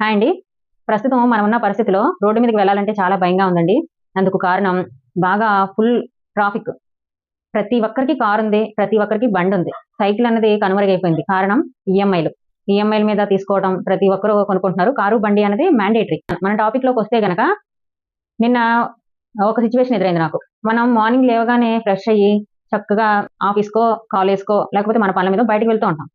Hi అండి. ప్రస్తుతం మనం ఉన్న పరిస్థితిలో రోడ్డు మీదకి వెళ్ళాలంటే చాలా భయంగా ఉందండి. అందుకు కారణం బాగా ఫుల్ ట్రాఫిక్. ప్రతి ఒక్కరికి కారు ఉంది ప్రతి ఒక్కరికి బండి ఉంది. సైకిల్ అనేది కనుమరుగైపోయింది. కారణం ఈఎంఐలు. ఈఎంఐల మీద తీసుకోవడం ప్రతి ఒక్కరు కొనుక్కుంటున్నారు. కారు బండి అనేది మ్యాండేటరీ మన టాపిక్లోకి వస్తే గనక నిన్న ఒక సిచ్యువేషన్ ఎదురైంది నాకు. మనం మార్నింగ్ లేవగానే ఫ్రెష్ అయ్యి చక్కగా ఆఫీస్కో కాలేజ్కో లేకపోతే మన పనుల మీద బయటకు వెళ్తూ ఉంటాం.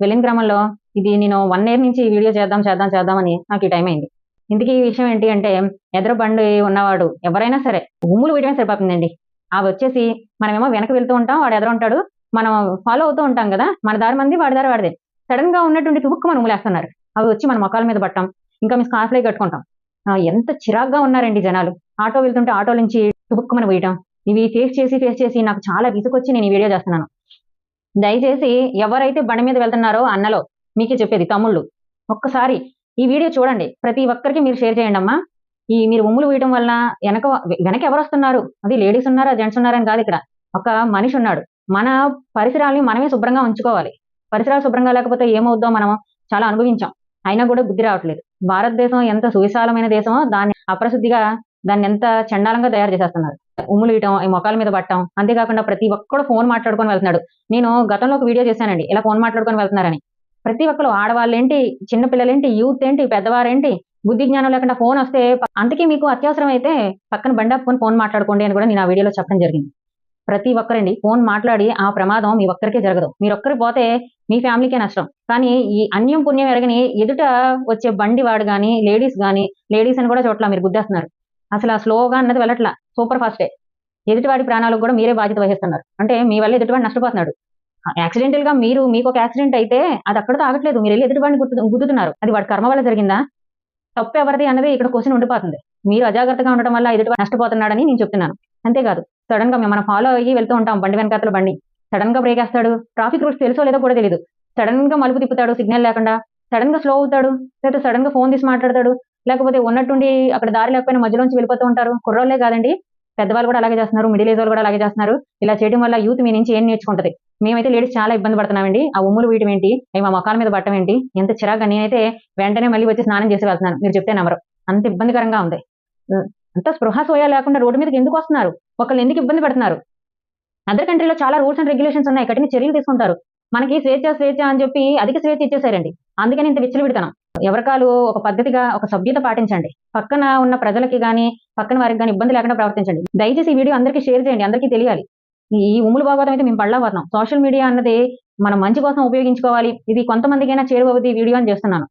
వెళ్ళిన క్రమంలో ఇది నేను వన్ ఇయర్ నుంచి ఈ వీడియో చేద్దాం చేద్దాం చేద్దామని నాకు ఈ టైం అయింది. ఇందుకు ఈ విషయం ఏంటి అంటే ఎదురు బండి ఉన్నవాడు ఎవరైనా సరే ఉమ్ములు వేయడమే సరిపోతుందండి. అవి వచ్చేసి మనమేమో వెనక వెళ్తూ ఉంటాం వాడు ఎదురు ఉంటాడు మనం ఫాలో అవుతూ ఉంటాం కదా మన దారి మంది వాడి దారి వాడిదే. సడన్గా ఉన్నటువంటి తుబుక్కు మనం ఉమ్ములేస్తున్నారు అవి వచ్చి మన మొక్కల మీద పట్టం ఇంకా మీ స్కార్ఫ్లై కట్టుకుంటాం. ఆ, ఎంత చిరాగ్గా ఉన్నారండి జనాలు. ఆటో వెళ్తుంటే ఆటో నుంచి తుబుక్కు మనం వేయటం ఇవి ఫేస్ చేసి ఫేస్ చేసి నాకు చాలా విసుకొచ్చి నేను ఈ వీడియో చేస్తున్నాను. దయచేసి ఎవరైతే బండి మీద వెళ్తున్నారో అన్నలో మీకే చెప్పేది తమ్ముళ్ళు. ఒక్కసారి ఈ వీడియో చూడండి. ప్రతి ఒక్కరికి మీరు షేర్ చేయండి అమ్మా. ఈ మీరు ఉమ్ములు వేయడం వల్ల వెనక వెనక ఎవరు వస్తున్నారు? అది లేడీస్ ఉన్నారా? జెంట్స్ ఉన్నారని కాదు ఇక్కడ. ఒక మనిషి ఉన్నాడు. మన పరిసరాల్ని మనమే శుభ్రంగా ఉంచుకోవాలి. పరిసరాలు శుభ్రంగా లేకపోతే ఏమవుద్దో మనం చాలా అనుభవించాం. అయినా కూడా బుద్ధి రావట్లేదు. భారతదేశం ఎంత సువిశాలమైన దేశమో దాన్ని అప్రశుద్ధిగా దాన్ని ఎంత చండాలంగా తయారు చేసేస్తున్నారు. ఉమ్ములు ఇయటం ఈ మొక్కల మీద పట్టడం అంతేకాకుండా ప్రతి ఒక్కడు ఫోన్ మాట్లాడుకొని వెళ్తున్నాడు. నేను గతంలో ఒక వీడియో చేశానండి. ఇలా ఫోన్ మాట్లాడుకొని వెళ్తున్నారని. ప్రతి ఒక్కరు ఆడవాళ్ళు ఏంటి యూత్ ఏంటి పెద్దవారేంటి బుద్ధి జ్ఞానం లేకుండా ఫోన్ వస్తే అందుకే మీకు అత్యవసరం అయితే పక్కన బండాపుకొని ఫోన్ మాట్లాడుకోండి అని కూడా నేను ఆ వీడియోలో చెప్పడం జరిగింది. ప్రతి ఒక్కరండి ఫోన్ మాట్లాడి ఆ ప్రమాదం మీ ఒక్కరికే జరగదు. మీరు పోతే మీ ఫ్యామిలీకే నష్టం. కానీ ఈ అన్యం పుణ్యం ఎరగని ఎదుట వచ్చే బండి వాడు కానీ లేడీస్ కానీ లేడీస్ అని కూడా చోట్ల మీరు గుద్దేస్తున్నారు. అసలు ఆ స్లోగా అన్నది వెళ్ళట్లా సూపర్ ఫాస్టే. ఎదుటివాడి ప్రాణాలకు కూడా మీరే బాధ్యత వహిస్తున్నారు. అంటే మీ వల్ల ఎదుటివాడు నష్టపోతున్నాడు. యాక్సిడెంటల్గా మీరు మీకు ఒక యాక్సిడెంట్ అయితే అది అక్కడతో ఆగట్లేదు. మీరు వెళ్ళి ఎదుటివాడిని గుద్దు గుద్దుతున్నారు. అది వాడి కర్మ వల్ల జరిగిందా? తప్పు ఎవరిది అన్నది ఇక్కడ క్వశ్చన్ ఉండిపోతుంది. మీరు అజాగ్రత్తగా ఉండడం వల్ల ఎదుటి నష్టపోతున్నాడని నేను చెప్తున్నాను. అంతేకాదు సడన్గా మేము మనం ఫాలో అయ్యి వెళ్తూ ఉంటాం బండి వెనకాతల బండి. సడన్గా బ్రేక్ వేస్తాడు. ట్రాఫిక్ రూల్స్ తెలుసో లేదో కూడా తెలియదు సడన్గా మలుపు తిప్పుతాడు సిగ్నల్ లేకుండా. సడన్గా స్లో అవుతాడు లేకపోతే సడన్గా ఫోన్ తీసి మాట్లాడతాడు లేకపోతే ఉన్నట్టుండి అక్కడ దారి లేకపోయినా మధ్యలోంచి వెళ్ళిపోతూ ఉంటారు. కుర్రోళ్ళే కాదండి. పెద్దవాళ్ళు కూడా అలాగే చేస్తున్నారు మిడిల్ ఏజ్ వాళ్ళు కూడా అలాగే చేస్తున్నారు. ఇలా చేయడం వల్ల యూత్ మీ నుంచి ఏం నేర్చుకుంటది? మేమైతే లేడీస్ చాలా ఇబ్బంది పడుతున్నామండి. ఆ ఉమ్ములు వీయటం ఏంటి? అవి మా మొక్కల మీద పట్టడం ఏంటి? ఎంత చిరాగా నేనైతే వెంటనే మళ్ళీ వచ్చి స్నానం చేసి వెళ్తున్నాను. మీరు చెప్తే నమ్మరు. అంత ఇబ్బందికరంగా ఉంది. అంత స్పృహ సోయా లేకుండా రోడ్డు మీదకి ఎందుకు వస్తున్నారు? ఒకళ్ళు ఎందుకు ఇబ్బంది పడుతున్నారు? అదర్ కంట్రీలో చాలా రూల్స్ అండ్ రెగ్యులేషన్స్ ఉన్నాయి. కఠిన చర్యలు తీసుకుంటారు. మనకి స్వేచ్ఛ స్వేచ్ఛ అని చెప్పి అధిక స్వేచ్ఛ ఇచ్చేసారండి అందుకని ఇంత విచ్చలవిడతనం. ఎవరికాలు ఒక పద్ధతిగా ఒక సభ్యత పాటించండి. పక్కన ఉన్న ప్రజలకి కానీ పక్కన వారికి కానీ ఇబ్బంది లేకుండా ప్రవర్తించండి. దయచేసి ఈ వీడియో అందరికీ షేర్ చేయండి. అందరికీ తెలియాలి. ఈ ఉమ్ములు భాగవతం అయితే మేము పడలేకపోతున్నాం సోషల్ మీడియా అన్నది మనం మంచి కోసం ఉపయోగించుకోవాలి. ఇది కొంతమందికైనా చేరువవుది వీడియో అని చేస్తున్నాను.